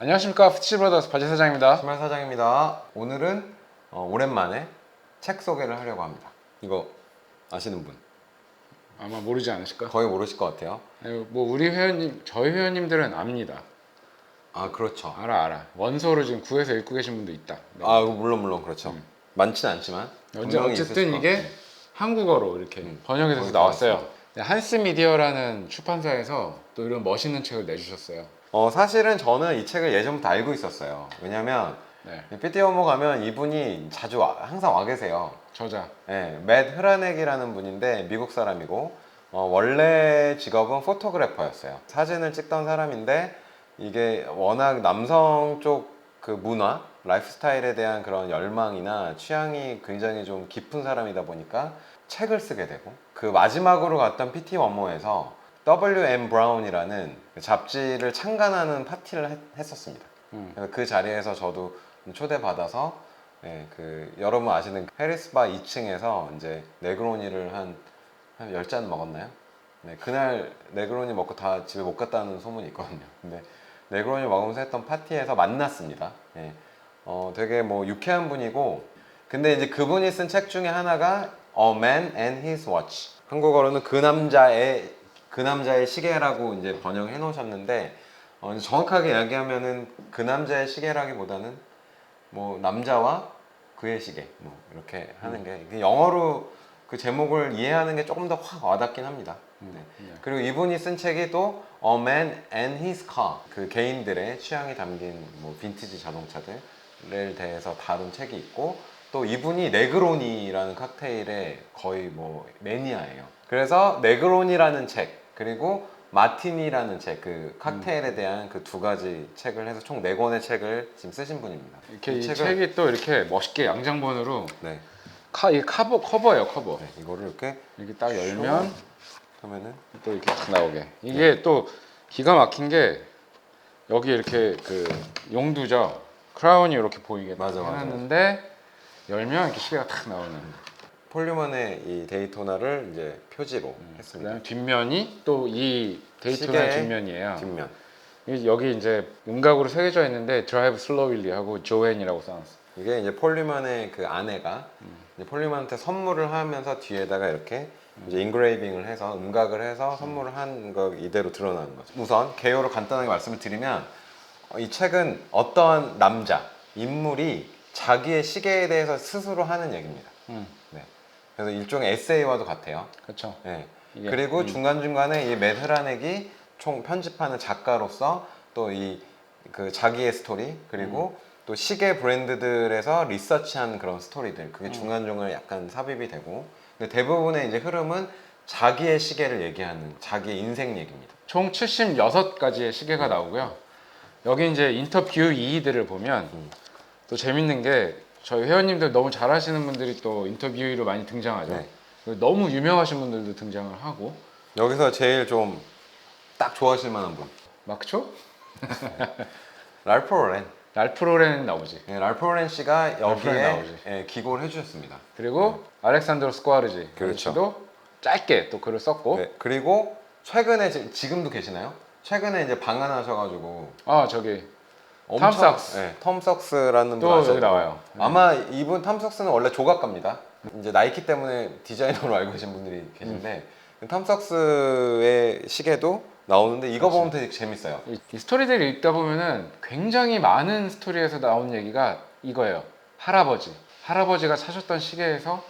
안녕하십니까 푸치브라더스 바지 사장입니다. 신말 사장입니다. 오늘은 어, 오랜만에 책 소개를 하려고 합니다. 이거 아시는 분 아마 모르지 않으실까? 거의 모르실 것 같아요. 아니, 뭐 우리 회원님 저희 회원님들은 압니다. 아 그렇죠. 알아 알아. 원서로 지금 구해서 읽고 계신 분도 있다. 네. 아 물론 물론 그렇죠. 많진 않지만 언제 분명히 어쨌든 것 이게 같아요. 한국어로 이렇게 음, 번역이 돼서 거기 나왔어요. 네, 한스 미디어라는 출판사에서 또 이런 멋있는 책을 내주셨어요. 어 사실은 저는 이 책을 예전부터 알고 있었어요. 왜냐면 네, 삐띠 어머 가면 이분이 자주 와- 항상 와 계세요. 저자. 예, 맷 흐라넥이라는 분인데 미국 사람이고 어, 원래 직업은 포토그래퍼였어요. 사진을 찍던 사람인데 이게 워낙 남성 쪽 그 문화, 라이프스타일에 대한 그런 열망이나 취향이 굉장히 좀 깊은 사람이다 보니까 책을 쓰게 되고 그 마지막으로 갔던 PT 원모에서 W.M. 브라운이라는 그 잡지를 창간하는 파티를 했- 했었습니다. 음. 그래서 그 자리에서 저도 초대받아서 예, 그 여러분 아시는 페리스바 2층에서 이제 네그로니를 한, 한 10잔 먹었나요? 네, 그날 네그로니 먹고 다 집에 못 갔다는 소문이 있거든요. 근데 네그로니 먹으면서 했던 파티에서 만났습니다. 예. 어, 되게 뭐 유쾌한 분이고 근데 이제 그분이 쓴 책 중에 하나가 A Man and His Watch. 한국어로는 그 남자의 그 남자의 시계라고 이제 번역해 놓으셨는데 어, 이제 정확하게 이야기하면은 그 남자의 시계라기보다는 뭐 남자와 그의 시계 뭐 이렇게 하는 게 이게 영어로 그 제목을 이해하는 게 조금 더 확 와닿긴 합니다. 네. 네. 그리고 이분이 쓴 책이 또 A Man and His Car 그 개인들의 취향이 담긴 뭐 빈티지 자동차들에 대해서 다룬 책이 있고 또 이분이 네그로니라는 칵테일의 거의 뭐 매니아예요. 그래서 네그로니라는 책 그리고 마티니라는 책 그 칵테일에 대한 그 두 가지 책을 해서 총 네 권의 책을 지금 쓰신 분입니다. 이렇게 이이 책을- 책이 또 이렇게 멋있게 양장본으로 네, 카, 이 커버 커버예요 커버. 네 이거를 이렇게 이렇게 딱 열면 하면은 또 이렇게 딱 나오게. 이게 또 기가 막힌 게 여기 이렇게 그 용두죠. 크라운이 이렇게 보이게 딱 맞아, 맞아. 해놨는데 열면 이렇게 시계가 딱 나오는. 폴리먼의 이 데이토나를 이제 표지로 했습니다. 그다음에 뒷면이 또 이 데이토나 시계의 뒷면이에요. 뒷면. 이- 여기 이제 음각으로 새겨져 있는데 드라이브 슬로윌리 하고 조앤이라고 써놨어. 이게 이제 폴리먼의 그 아내가 이제 폴리먼한테 선물을 하면서 뒤에다가 이렇게 이제 인그레이빙을 해서 음각을 해서 선물을 한 거 이대로 드러나는 거죠. 우선 개요로 간단하게 말씀을 드리면 어, 이 책은 어떠한 남자 인물이 자기의 시계에 대해서 스스로 하는 얘기입니다. 음, 네. 그래서 일종의 에세이와도 같아요. 그렇죠. 네. 그리고 음. 중간 중간에 이 매드라넥이 총 편집하는 작가로서 또 이 그 자기의 스토리 그리고 음. 또 시계 브랜드들에서 리서치한 그런 스토리들 음. 그게 중간 중간에 약간 삽입이 되고 근데 대부분의 이제 흐름은 자기의 시계를 얘기하는 자기의 인생 얘기입니다. 총 76가지의 시계가 나오고요. 여기 이제 인터뷰 이들을 보면 음. 또 재밌는 게 저희 회원님들 너무 잘하시는 분들이 또 인터뷰로 많이 등장하죠. 네. 그리고 너무 유명하신 분들도 등장을 하고 여기서 제일 좀 딱 좋아하실 만한 분 막초? 랄프 로렌 랄프 로렌 나오지. 네, 랄프 로렌 씨가 로렌 여기에 나오지. 예, 기고를 해주셨습니다. 그리고 알렉산드로 스코아르지. 그렇죠. 도 짧게 또 글을 썼고. 네, 그리고 최근에 지- 지금도 계시나요? 최근에 이제 방한하셔가지고 아 저기 엄청- 톰 석스. 네, 톰 석스라는 또 분 아시죠? 여기 나와요. 네. 아마 이분 톰 석스는 원래 조각가입니다. 이제 나이키 때문에 디자이너로 알고 계신 분들이 계신데 음. 톰 석스의 시계도 나오는데 이거 보면 되게 재밌어요. 이, 이 스토리들을 읽다 보면은 굉장히 많은 스토리에서 나온 얘기가 이거예요. 할아버지. 할아버지가 사셨던 시계에서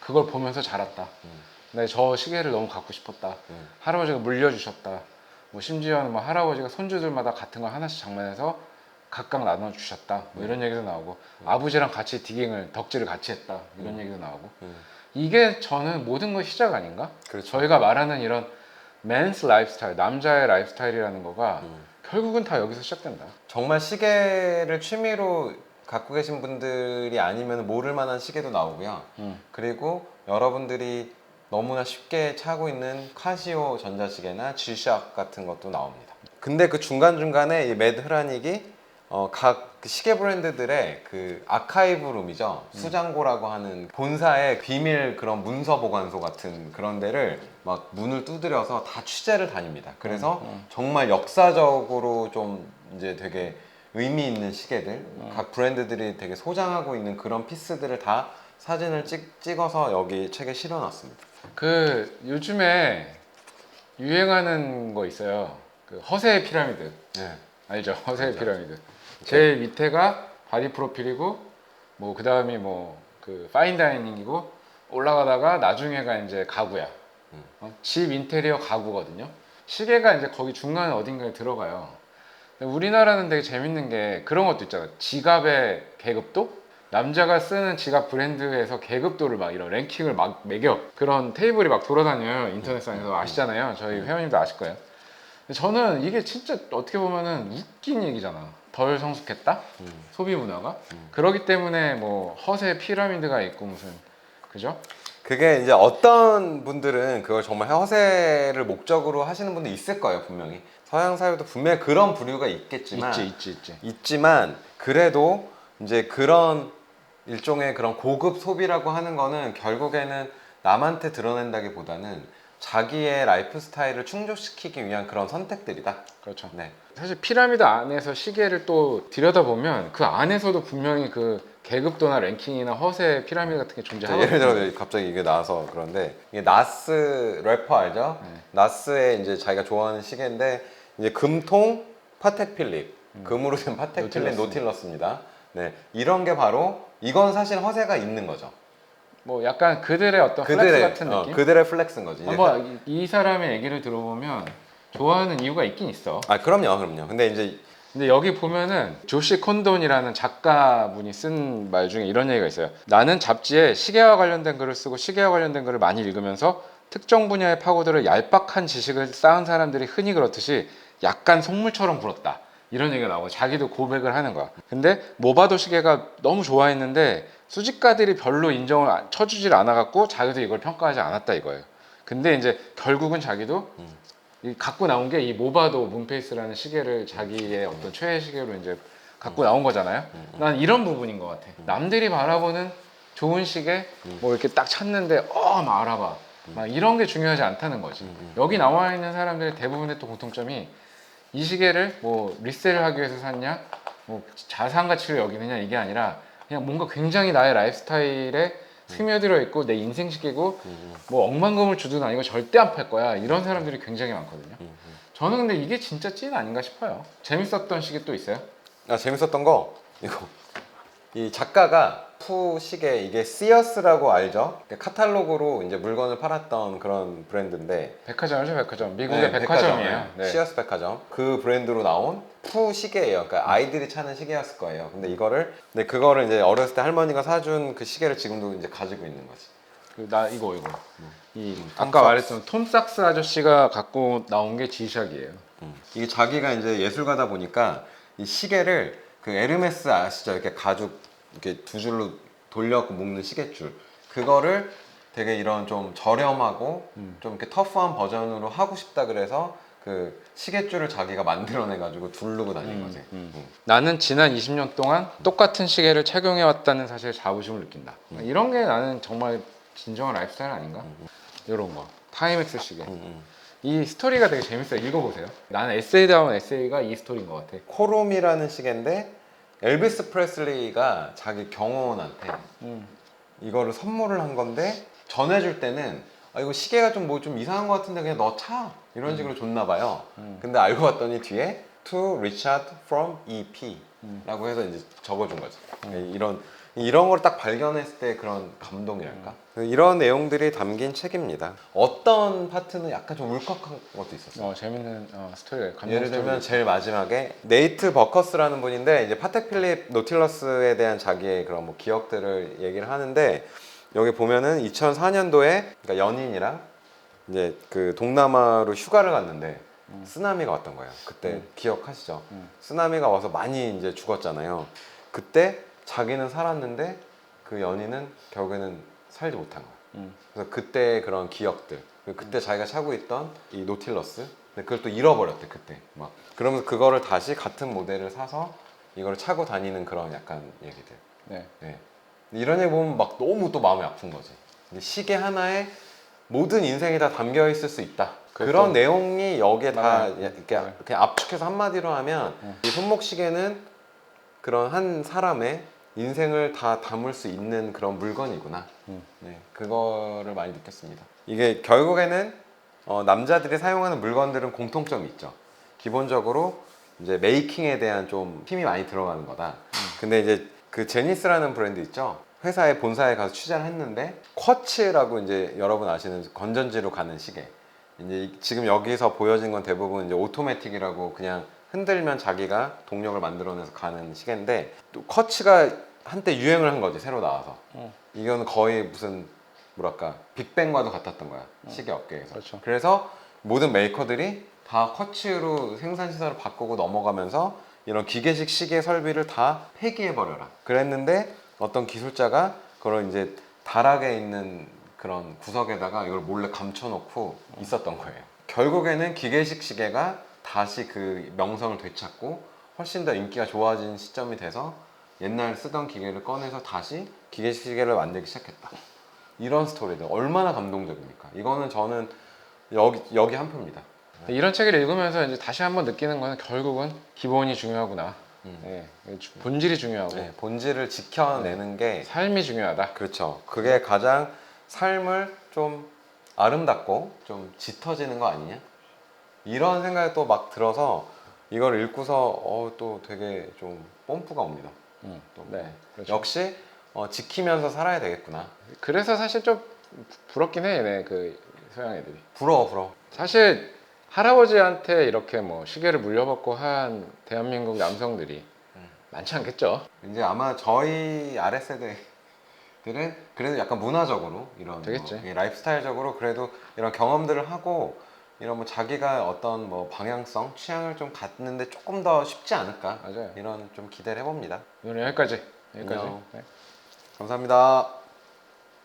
그걸 보면서 자랐다. 음. 근데 저 시계를 너무 갖고 싶었다. 음. 할아버지가 물려주셨다. 뭐 심지어는 뭐 할아버지가 손주들마다 같은 걸 하나씩 장만해서 각각 나눠 주셨다. 뭐 이런 얘기도 나오고 아버지랑 같이 디깅을 덕질을 같이 했다. 이런 얘기도 나오고 음. 이게 저는 모든 것 시작 아닌가? 그렇죠. 저희가 말하는 이런 맨스 라이프스타일, 남자의 라이프스타일이라는 거가 음. 결국은 다 여기서 시작된다. 정말 시계를 취미로 갖고 계신 분들이 아니면 모를 만한 시계도 나오고요. 음. 그리고 여러분들이 너무나 쉽게 차고 있는 카시오 전자시계나 G쇼ck 같은 것도 나옵니다. 근데 그 중간중간에 이 매드 흐라닉이 어, 각그 시계 브랜드들의 그 아카이브 룸이죠. 수장고라고 하는 본사의 비밀 그런 문서 보관소 같은 그런 데를 막 문을 두드려서 다 취재를 다닙니다. 그래서 정말 역사적으로 좀 이제 되게 의미 있는 시계들, 음. 각 브랜드들이 되게 소장하고 있는 그런 피스들을 다 사진을 찍, 찍어서 여기 책에 실어놨습니다. 그 요즘에 유행하는 거 있어요. 그 허세 피라미드 네. 알죠? 허세. 피라미드. 제일 밑에가 바디 프로필이고 뭐 그다음이 뭐 그 파인 다이닝이고 올라가다가 나중에가 이제 가구야. 음. 어, 집 인테리어 가구거든요. 시계가 이제 거기 중간에 어딘가에 들어가요. 우리나라는 되게 재밌는 게 그런 것도 있잖아. 지갑의 계급도? 남자가 쓰는 지갑 브랜드에서 계급도를 막 이런 랭킹을 막 매겨. 그런 테이블이 막 돌아다녀요. 인터넷상에서 아시잖아요. 저희 회원님도 아실 거예요. 근데 저는 이게 진짜 어떻게 보면은 웃긴 얘기잖아. 덜 성숙했다? 음. 소비 문화가? 음. 그러기 때문에 뭐 허세 피라미드가 있고 무슨 그죠? 그게 이제 어떤 분들은 그걸 정말 허세를 목적으로 하시는 분도 있을 거예요, 분명히. 서양 사회도 분명히 그런 부류가 있겠지만 있지 있지 있지. 있지만 그래도 이제 그런 일종의 그런 고급 소비라고 하는 거는 결국에는 남한테 드러낸다기보다는 자기의 라이프 스타일을 충족시키기 위한 그런 선택들이다. 그렇죠. 네. 사실 피라미드 안에서 시계를 또 들여다보면 그 안에서도 분명히 그 계급도나 랭킹이나 허세 피라미드 같은 게 자, 존재하거든요. 예를 들어 갑자기 이게 나와서 그런데 이게 나스 래퍼 알죠? 네. 나스의 이제 자기가 좋아하는 시계인데 이제 금통 파텍 필립 음. 금으로 된 파텍 필립 노틸러스. 노틸러스입니다. 네 이런 게 바로 이건 사실 허세가 있는 거죠. 뭐 약간 그들의 어떤 플렉스 같은 어, 느낌? 그들의 플렉스인 거지. 한번 이, 이 사람의 얘기를 들어보면 좋아하는 이유가 있긴 있어. 아 그럼요, 그럼요. 근데 이제 근데 여기 보면은 조시 콘돈이라는 작가분이 쓴 말 중에 이런 얘기가 있어요. 나는 잡지에 시계와 관련된 글을 쓰고 시계와 관련된 글을 많이 읽으면서 특정 분야의 파고들을 얄팍한 지식을 쌓은 사람들이 흔히 그렇듯이 약간 속물처럼 불었다. 이런 얘기가 나오고 자기도 고백을 하는 거야. 근데 모바도 시계가 너무 좋아했는데 수집가들이 별로 인정을 안- 쳐주질 않아갖고 자기도 이걸 평가하지 않았다 이거예요. 근데 이제 결국은 자기도 음. 이 갖고 나온 게 이 모바도 문페이스라는 시계를 자기의 어떤 최애 시계로 이제 갖고 나온 거잖아요. 음, 난 이런 부분인 것 같아. 남들이 바라보는 좋은 시계 음. 뭐 이렇게 딱 찾는데 어막 알아봐. 막 이런 게 중요하지 않다는 거지. 음, 음. 여기 나와 있는 사람들의 대부분의 또 공통점이 이 시계를 뭐 리셀을 하기 위해서 샀냐, 뭐 자산 가치를 여기느냐 이게 아니라 그냥 뭔가 굉장히 나의 라이프스타일에 스며들어 있고 내 인생 시계고 음, 뭐 억만금을 주든 아니고 절대 안 팔 거야 이런 사람들이 굉장히 많거든요. 저는 근데 이게 진짜 찐 아닌가 싶어요. 재밌었던 시계 또 있어요? 아 재밌었던 거 이거 이 작가가 푸 시계 이게 시어스라고 알죠? 카탈로그로 이제 물건을 팔았던 그런 브랜드인데 백화점이죠, 백화점. 미국의 네, 백화점이에요. 네. 네. 시어스 백화점 그 브랜드로 나온 푸 시계예요. 그러니까 아이들이 차는 시계였을 거예요. 근데 이거를 근데 그거를 이제 어렸을 때 할머니가 사준 그 시계를 지금도 이제 가지고 있는 거지. 그나 이거 이거. 이 음, 아까 톰 말했던 톰 삭스 아저씨가 갖고 나온 게 지샥이에요. 음. 이게 자기가 이제 예술가다 보니까 이 시계를 그 에르메스 아시죠? 이렇게 가죽 이렇게 두 줄로 돌려갖고 묶는 시계줄 그거를 되게 이런 좀 저렴하고 음. 좀 이렇게 터프한 버전으로 하고 싶다 그래서 그 시계줄을 자기가 만들어내 가지고 두르고 다닌 음, 거지. 음. 음. 나는 지난 20년 동안 똑같은 시계를 착용해 왔다는 사실에 자부심을 느낀다. 이런 게 나는 정말 진정한 라이프스타일 아닌가? 이런 거. 타임엑스 시계. 음, 음. 이 스토리가 되게 재밌어요. 읽어보세요. 나는 에세이다운 에세이가 이 스토리인 것 같아. 코롬이라는 시계인데 엘비스 프레슬리가 자기 경호원한테 음. 이거를 선물을 한 건데 전해줄 때는 아 이거 시계가 좀 뭐 좀 이상한 것 같은데 그냥 너차 이런 식으로 줬나 봐요. 음. 근데 알고 봤더니 뒤에 to Richard from EP 음. 라고 해서 이제 적어준 거지. 이런 이런 걸 딱 발견했을 때 그런 감동이랄까. 이런 내용들이 담긴 책입니다. 어떤 파트는 약간 좀 울컥한 것도 있었어요. 어, 재밌는 어, 스토리가 감동 예를 들면 스토리. 제일 마지막에 네이트 버커스라는 분인데 이제 파텍 필립 노틸러스에 대한 자기의 그런 뭐 기억들을 얘기를 하는데 여기 보면은 2004년도에 그러니까 연인이랑 이제 그 동남아로 휴가를 갔는데 쓰나미가 왔던 거예요. 그때 음. 기억하시죠? 음. 쓰나미가 와서 많이 이제 죽었잖아요. 그때 자기는 살았는데 그 연인은 결국에는 살지 못한 거예요. 음. 그래서 그때 그런 기억들 그때 자기가 차고 있던 이 노틸러스 근데 그걸 또 잃어버렸대 그때 막 그러면서 그거를 다시 같은 모델을 사서 이걸 차고 다니는 그런 약간 얘기들 네. 네. 이런 얘기 보면 막 너무 또 마음이 아픈 거지 시계 하나에 모든 인생이 다 담겨 있을 수 있다 그런 내용이 여기에 다 맞아요. 이렇게 네. 그냥 압축해서 한마디로 하면 네. 이 손목 시계는 그런 한 사람의 인생을 다 담을 수 있는 그런 물건이구나. 음. 네, 그거를 많이 느꼈습니다. 이게 결국에는 어, 남자들이 사용하는 물건들은 공통점이 있죠. 기본적으로 이제 메이킹에 대한 좀 힘이 많이 들어가는 거다. 근데 이제 그 제니스라는 브랜드 있죠. 회사의 본사에 가서 취재를 했는데 쿼츠라고 이제 여러분 아시는 건전지로 가는 시계. 이제 이- 지금 여기서 보여진 건 대부분 이제 오토매틱이라고 그냥 흔들면 자기가 동력을 만들어내서 가는 시계인데 또 쿼츠가 한때 유행을 한 거지 새로 나와서 어. 이거는 거의 무슨 뭐랄까 빅뱅과도 같았던 거야 시계 업계에서 그렇죠. 그래서 모든 메이커들이 다 쿼츠로 생산 시설을 바꾸고 넘어가면서 이런 기계식 시계 설비를 다 폐기해 버려라 그랬는데 어떤 기술자가 그걸 이제 다락에 있는 그런 구석에다가 이걸 몰래 감춰놓고 있었던 거예요. 결국에는 기계식 시계가 다시 그 명성을 되찾고 훨씬 더 인기가 좋아진 시점이 돼서 옛날 쓰던 기계를 꺼내서 다시 기계식 시계를 만들기 시작했다. 이런 스토리들 얼마나 감동적입니까? 이거는 저는 여기 여기 한 표입니다. 이런 책을 읽으면서 이제 다시 한번 느끼는 거는 결국은 기본이 중요하구나. 음. 네, 본질이 중요하고 네, 본질을 지켜내는 게 삶이 중요하다. 그렇죠. 그게 가장 삶을 좀 아름답고 좀 짙어지는 거 아니냐? 이런 생각이 또 막 들어서 이걸 읽고서 어, 또 되게 좀 뽐뿌가 옵니다. 음, 또 네, 그렇죠. 역시 어, 지키면서 살아야 되겠구나. 그래서 사실 좀 부럽긴 해, 네, 그 서양 애들이. 부러워, 부러워. 사실 할아버지한테 이렇게 뭐 시계를 물려받고 한 대한민국 남성들이 음. 많지 않겠죠. 이제 아마 저희 아랫세대들은 그래도 약간 문화적으로 이런 되겠지. 뭐, 이 라이프스타일적으로 그래도 이런 경험들을 하고 이런 뭐 자기가 어떤 뭐 방향성, 취향을 좀 갖는데 조금 더 쉽지 않을까 맞아요. 이런 좀 기대를 해봅니다. 오늘 여기까지. 여기까지. 안녕. 네. 감사합니다.